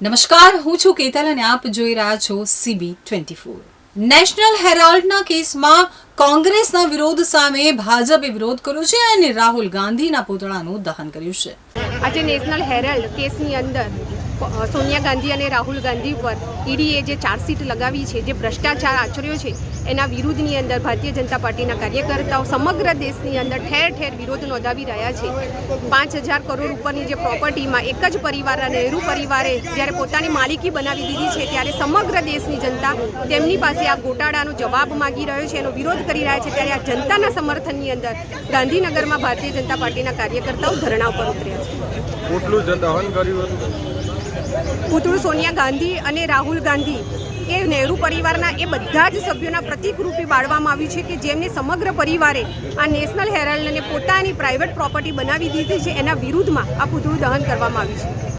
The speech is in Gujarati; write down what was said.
નમસ્કાર, હું છું કેતલ અને આપ જોઈ રહ્યા છો સીબી ટ્વેન્ટી ફોર નેશનલ હેરાલ્ડના કેસમાં કોંગ્રેસના વિરોધ સામે ભાજપે વિરોધ કર્યો છે અને રાહુલ ગાંધીના પુતળાનું દહન કર્યું છે. આજે નેશનલ હેરાલ્ડ કેસની અંદર સોનિયા ગાંધી અને રાહુલ ગાંધી પર ઈડીએ જે ચાર્જશીટ લગાવી છે, જે ભ્રષ્ટાચાર આચર્યો છે, એના વિરુદ્ધની અંદર ભારતીય જનતા પાર્ટીના કાર્યકર્તાઓ સમગ્ર દેશની અંદર ઠેર ઠેર વિરોધ નોંધાવી રહ્યા છે. પાંચ હજાર કરોડ ઉપરની જે પ્રોપર્ટીમાં એક જ પરિવાર નહેરુ પરિવારે જ્યારે પોતાની માલિકી બનાવી દીધી છે, ત્યારે સમગ્ર દેશની જનતા તેમની પાસે આ ગોટાળાનો જવાબ માગી રહ્યો છે, એનો વિરોધ કરી રહ્યા છે, ત્યારે આ જનતાના સમર્થનની અંદર ગાંધીનગરમાં ભારતીય જનતા પાર્ટીના કાર્યકર્તાઓ ધરણા ઉપર ઉતર્યા છે. કેટલું જ દહન કર્યું હતું? પુતળું સોનિયા ગાંધી અને રાહુલ ગાંધી. એ નહેરુ પરિવારના એ બધા જ સભ્યોના પ્રતિકરૂપે બાળવામાં આવ્યું છે કે જેમને સમગ્ર પરિવારે આ નેશનલ હેરાલ્ડને પોતાની પ્રાઇવેટ પ્રોપર્ટી બનાવી દીધી છે, એના વિરુદ્ધમાં આ પુતળું દહન કરવામાં આવ્યું છે.